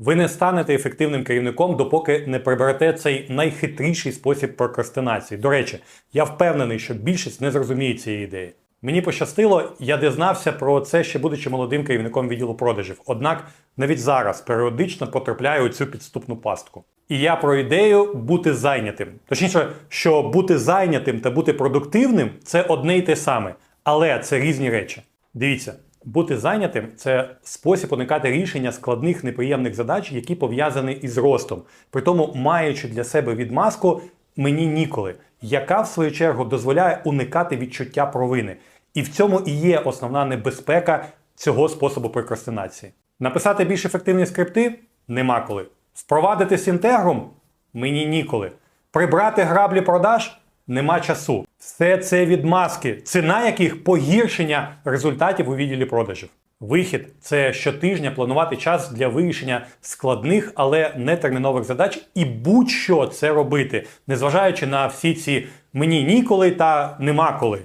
Ви не станете ефективним керівником, допоки не приберете цей найхитріший спосіб прокрастинації. До речі, я впевнений, що більшість не зрозуміє цієї ідеї. Мені пощастило, я дізнався про це ще будучи молодим керівником відділу продажів. Однак навіть зараз періодично потрапляю у цю підступну пастку. І я про ідею бути зайнятим. Точніше, що бути зайнятим та бути продуктивним це одне й те саме, але це різні речі. Дивіться, бути зайнятим це спосіб уникати рішення складних неприємних задач, які пов'язані із ростом, при тому маючи для себе відмазку мені ніколи, яка в свою чергу дозволяє уникати відчуття провини. І в цьому і є основна небезпека цього способу прокрастинації. Написати більш ефективні скрипти нема коли. Впровадити синтегрум мені ніколи. Прибрати граблі продаж нема часу. Все це відмазки, ціна яких погіршення результатів у відділі продажів. Вихід це щотижня планувати час для вирішення складних, але не термінових задач, і будь-що це робити, незважаючи на всі ці мені ніколи та нема коли.